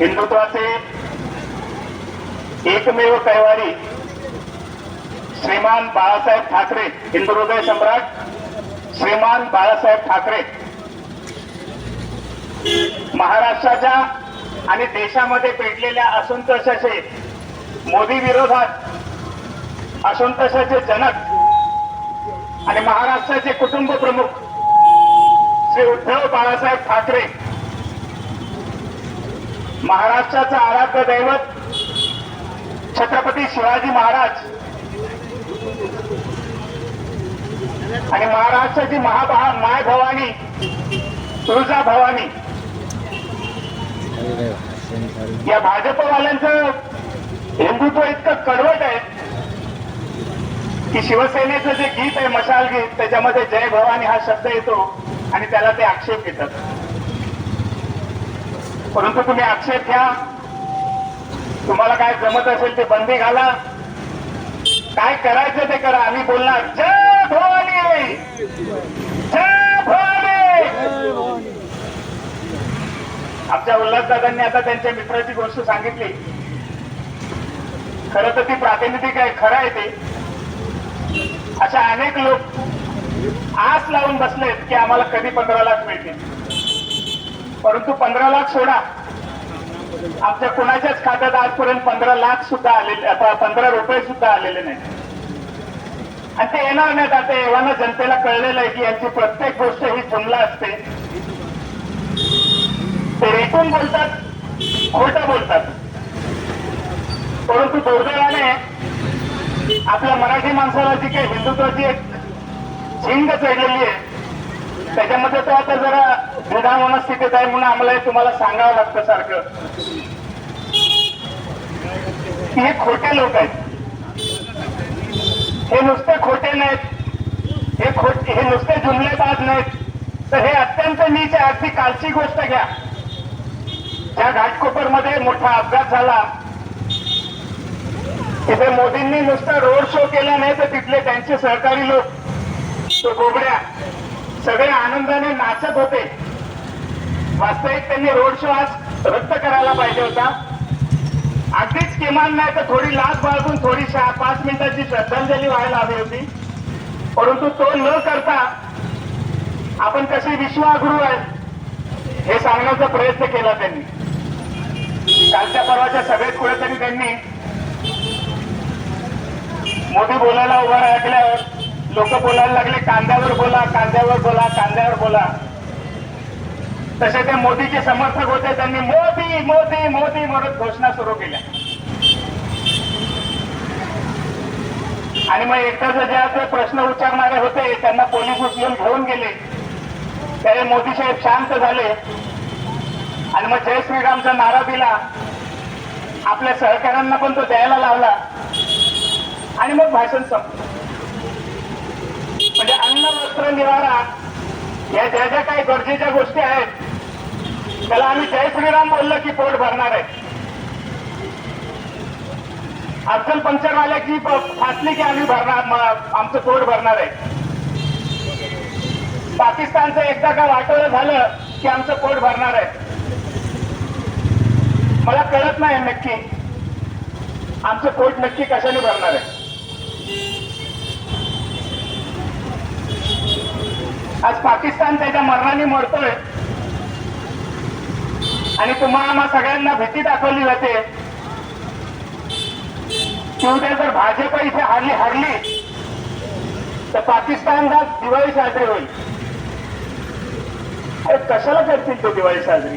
हिंदुत्वाचे एकमेव कैवारी श्रीमान बाळासाहेब ठाकरे हिंदू हृदय सम्राट श्रीमान बाळासाहेब ठाकरे. महाराष्ट्राच्या आणि देशामध्ये पेटलेल्या असंतोषाचे मोदी विरोधात असंतोषाचे जनक आणि महाराष्ट्राचे कुटुंब प्रमुख श्री उद्धव बाळासाहेब ठाकरे. महाराष्ट्राचं आराध्य दैवत छत्रपती शिवाजी महाराज. आणि महाराष्ट्राची महाभा माय भवानी तुळजा भवानी या भाजपवाल्यांचं हिंदुत्व इतकं कडवट आहे की शिवसेनेचं जे गीत आहे मशाल गीत त्याच्यामध्ये जय भवानी हा शब्द येतो. आणि त्याला ते आक्षेप घेतात. परंतु तुम्ही आक्षेप घ्या. तुम्हाला काय जमत असेल ते बंदी घाला. काय करायचं ते करा. आम्ही बोलणार जय भवानी! जय भवानी! आमच्या उल्हासदादांनी आता त्यांच्या मित्राची गोष्ट सांगितली. खरं तर ती प्रातिनिधिक आहे खरं आहे ते. अशा अनेक लोक आस लावून बसलेत की आम्हाला कधी पंधरा लाख मिळतील. परंतु पंधरा लाख सोडा. आमच्या कुणाच्याच खात्यात आजपर्यंत पंधरा लाख सुद्धा आलेले पंधरा रुपये सुद्धा आलेले नाही आणि ते येणार नाहीत आता एव्हाना जनतेला कळलेलं आहे की यांची प्रत्येक गोष्ट ही जुमला असते. ते रेटून बोलतात खोटं बोलतात. परंतु दुर्दैवाने आपल्या मराठी माणसाला जी काही हिंदुत्वाची एक झिंग चढलेली आहे. त्याच्यामध्ये तर आता जरा द्विधा स्थितीत आहे म्हणून आम्हाला हे तुम्हाला सांगावं लागतं सारखं. की हे खोटे लोक आहेत. हे नुसते खोटे नाहीत. हे खोटे हे नुसते जुमलेबाज नाहीत. तर हे अत्यंत नीच आहे. अगदी कालची गोष्ट घ्या. ज्या घाटकोपरमध्ये मोठा अपघात झाला तिथे मोदींनी नुसता रोड शो केला नाही तर तिथले त्यांचे सहकारी लोक तो सगळे आनंदाने नाचत होते. वास्तविक त्यांनी रोड शो आज रद्द करायला पाहिजे होता. अगदीच किमान नाही तर थोडी लाच बाळगून थोडी सहा पाच मिनिटाची श्रद्धांजली व्हायला हवी होती. परंतु तो न करता आपण कसे विश्वागुरु आहेत हे सांगण्याचा प्रयत्न केला त्यांनी. कालच्या परवाच्या सभेत कुठेतरी त्यांनी मोदी बोलायला उभा राखल्यावर लोक बोलायला लागले कांद्यावर बोला कांद्यावर बोला कांद्यावर बोला. तसे ते मोदीचे समर्थक होते त्यांनी मोदी मोदी मोदी म्हणत घोषणा सुरू केल्या. आणि मग एकदा ज्या ते प्रश्न विचारणारे होते त्यांना पोलीस उचलून घेऊन गेले. त्याने मोदी साहेब शांत झाले. आणि मग जय श्रीरामचा नारा दिला. आपल्या सहकाऱ्यांना पण तो द्यायला लावला. आणि मग भाषण संपलं. म्हणजे अन्न वस्त्र निवारा या ज्या ज्या काही गरजेच्या गोष्टी आहेत त्याला आम्ही जय श्रीराम बोललं की पोट भरणार आहे. अडचण पंचरवाल्याची फासली की आम्ही भरणार आमचं पोट भरणार आहे. पाकिस्तानचं एकदा का वाटोळं झालं की आमचं पोट भरणार आहे. मला कळत नाही नक्की. आमचं पोट नक्की कशाने भरणार आहे? आज पाकिस्तान त्याच्या मरणाने मरतोय. आणि तुम्हाला आम्हा सगळ्यांना भीती दाखवली जाते. की उद्या जर भाजप इथे हारली हारली तर पाकिस्तानला दिवाळी साजरी होईल. अरे कशाला करतील ते दिवाळी साजरी?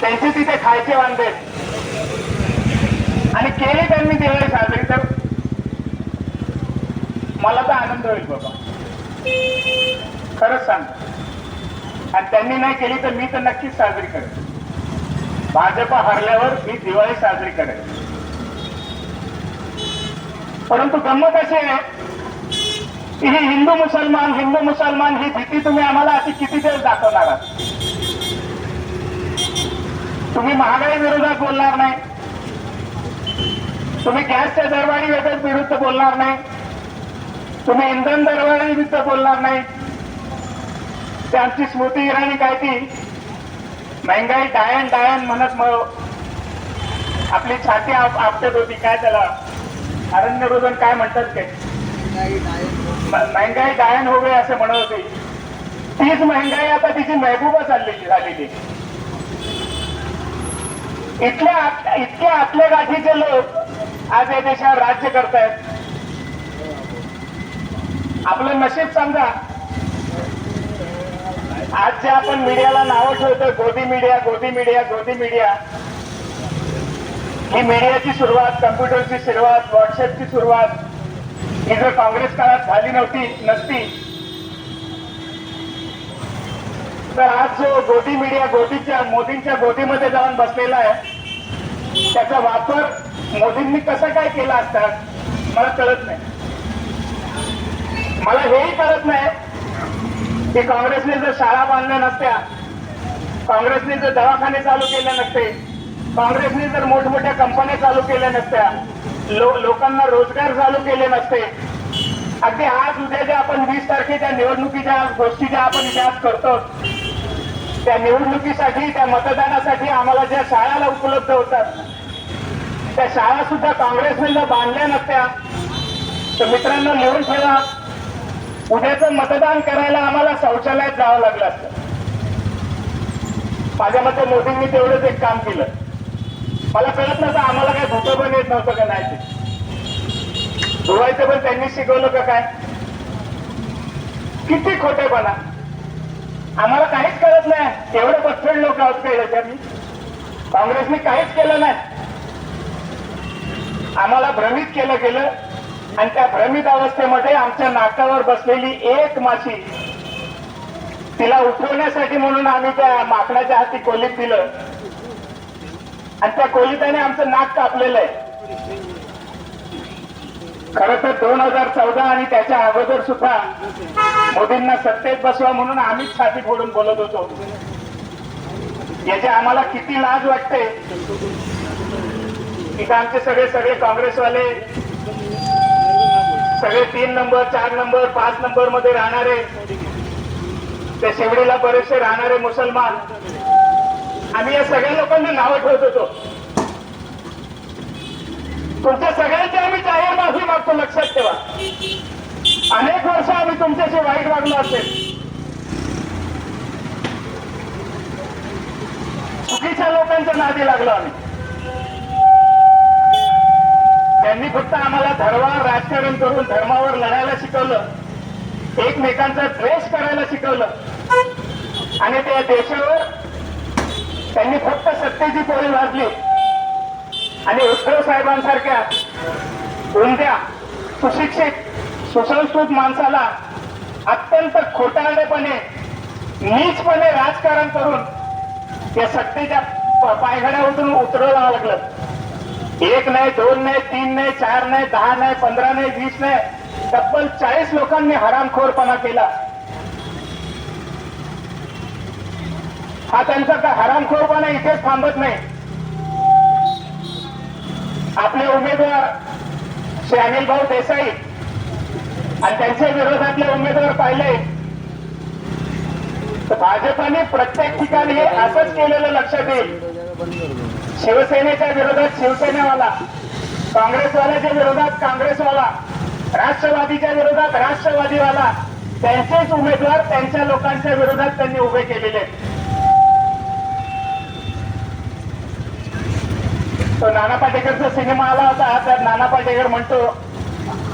त्यांचे तिथे खायचे वांदे. आणि केली त्यांनी दिवाळी साजरी तर मला तर आनंद होईल बाबा. खरंच सांगतो आणि त्यांनी नाही केली तर मी तर नक्कीच साजरी करेन. भाजप हरल्यावर मी दिवाळी साजरी करेन. परंतु गंमत अशी आहे की ही हिंदू मुसलमान हिंदू मुसलमान ही भीती तुम्ही आम्हाला अशी किती दिवस दाखवणार आहात? तुम्ही महागाई विरोधात बोलणार नाही. तुम्ही गॅसच्या दरवाढी विरुद्ध बोलणार नाही. तुम्ही इंधन दरवाढी बोलणार नाही. ते आमची स्मृती इराणी काय ती? महंगाई डायन डायन म्हणत मग आपली छाती आपटत होती. काय त्याला? अरण्य रोजन काय म्हणतात ते? महंगाई डायन हो गई असं म्हणत होती. तीच महंगाई आता तिची महबूबा चाललेली झालेली. इथल्या इतके इतक्या आतल्या गाठीचे लोक आज या देशावर राज्य करतायत. आपलं नशीब समजा आज जे आपण मीडियाला नावं ठेवतो गोदी मीडिया गोदी मीडिया गोदी मीडिया ही मीडियाची सुरुवात कम्प्युटरची सुरुवात व्हॉट्सअपची सुरुवात ही जर काँग्रेस काळात झाली नव्हती नसती तर आज जो गोदी मीडिया गोदीच्या मोदींच्या गोदीमध्ये जाऊन बसलेला आहे त्याचा वापर मोदींनी कसा काय केला असता मला कळत नाही. मला हेही कळत नाही की काँग्रेसने जर शाळा बांधल्या नसत्या काँग्रेसने जर दवाखाने चालू केले नसते काँग्रेसने जर मोठमोठ्या कंपन्या चालू केल्या नसत्या लो, लोकांना रोजगार चालू केले नसते अगदी आज उद्या ज्या आपण वीस तारखेच्या निवडणुकीच्या गोष्टी ज्या आपण इतिहास करतो त्या निवडणुकीसाठी त्या मतदानासाठी आम्हाला ज्या शाळाला उपलब्ध होतात त्या शाळा सुद्धा काँग्रेसने जर बांधल्या नसत्या तर मित्रांनो लिहून ठेवा उद्याचं मतदान करायला आम्हाला शौचालयात जावं लागलं असतं. माझ्या मते मोदींनी तेवढंच एक काम केलं. मला कळत नव्हतं आम्हाला काय धुतं पण येत नव्हतं का नाही ते. धुवायचं पण त्यांनी शिकवलं का काय? किती खोटेपणा. आम्हाला काहीच कळत नाही. एवढे पत्थर लोक आहोत काही त्याच्यानी काँग्रेसने काहीच केलं नाही. आम्हाला भ्रमित केलं गेलं. आणि त्या भ्रमित अवस्थेमध्ये आमच्या नाकावर बसलेली एक माशी तिला उठवण्यासाठी म्हणून आम्ही त्या माकडाच्या हाती कोलीत दिलं. आणि त्या कोलिताने आमचं नाक कापलेलं आहे. खर तर दोन हजार चौदा आणि त्याच्या अगोदर सुद्धा मोदींना सत्तेत बसवा म्हणून आम्हीच छाती फोडून बोलत होतो. याची आम्हाला किती लाज वाटते? इथं आमचे सगळे सगळे काँग्रेसवाले सगळे तीन नंबर चार नंबर पाच नंबरमध्ये राहणारे त्या शेवडीला बरेचसे राहणारे मुसलमान. आम्ही या सगळ्या लोकांना नावं ठेवत होतो. तुमच्या सगळ्यांची आम्ही जाहीर माफी मागतो लक्षात ठेवा. अनेक वर्ष आम्ही तुमच्याशी वाईट वागलो असेल. चुकीच्या लोकांच्या नादी लागलो आम्ही. त्यांनी फक्त आम्हाला धर्मावर राजकारण करून धर्मावर लढायला शिकवलं. एकमेकांचा द्वेष करायला शिकवलं. आणि त्या देशावर त्यांनी फक्त सत्तेची पोळी वाजली. आणि उद्धव साहेबांसारख्या कोणत्या सुशिक्षित सुसंस्कृत माणसाला अत्यंत खोटारडेपणे नीचपणे राजकारण करून या सत्तेच्या पायघड्या उतरून उतरवावं लागलं. एक नाही दोन नाही तीन नाही चार नाही दहा नाही पंधरा नाही वीस नाही. तब्बल चाळीस लोकांनी हरामखोरपणा केला. हा त्यांचा का हरामखोरपणा इथेच थांबत नाही. आपले उमेदवार श्री अनिल भाऊ देसाई आणि त्यांच्या विरोधातले उमेदवार पाहिले. तर भाजपाने प्रत्येक ठिकाणी हे असंच केलेलं लक्षात येईल. शिवसेनेच्या विरोधात शिवसेनेवाला काँग्रेसवाल्याच्या विरोधात काँग्रेसवाला राष्ट्रवादीच्या विरोधात राष्ट्रवादीवाला त्यांचेच उमेदवार त्यांच्या लोकांच्या विरोधात त्यांनी उभे केलेले तो नाना पाटेकरचा सिनेमा आला होता त्यात नाना पाटेकर म्हणतो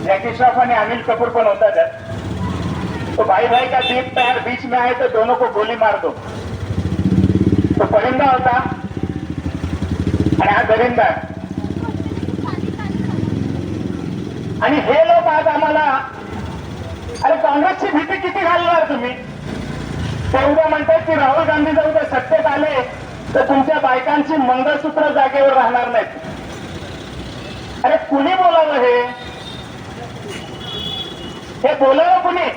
जॅकी श्रॉफ आणि अनिल कपूर पण होता त्यात. तो भाई भाई का दीप तयार बीच में आहे तर दोनों को गोली मार दो. तो परिंदा होता आणि हा दरिंदा आणि हे लोक आज आम्हाला अरे काँग्रेसची भीती किती घालणार तुम्ही? ते उद्या म्हणतात की राहुल गांधी जर उद्या सत्तेत आले तर तुमच्या बायकांची मंगळसूत्र जागेवर राहणार नाहीत. अरे कुणी बोलावं हे? हे बोलावं कुणी?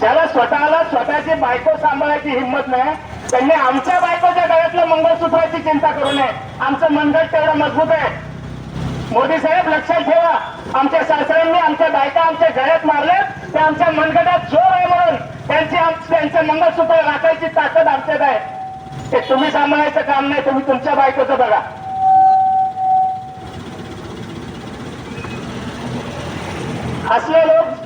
ज्याला स्वतःला स्वतःची बायको सांभाळायची हिंमत नाही त्यांनी आमच्या बायकोच्या गळ्यातलं मंगळसूत्राची चिंता करू नये. आमचं मंडळ तेवढं मजबूत आहे. मोदी साहेब लक्षात ठेवा. आमच्या सासऱ्यांनी आमच्या बायका आमच्या गळ्यात मारल्या. ते आमच्या मनगटात जोर आहे म्हणून त्यांची त्यांचं मंगळसूत्र राखायची ताकद आमच्यात आहे. ते तुम्ही सांभाळायचं काम नाही तुम्ही तुमच्या बायकोचं बघा. असले लोक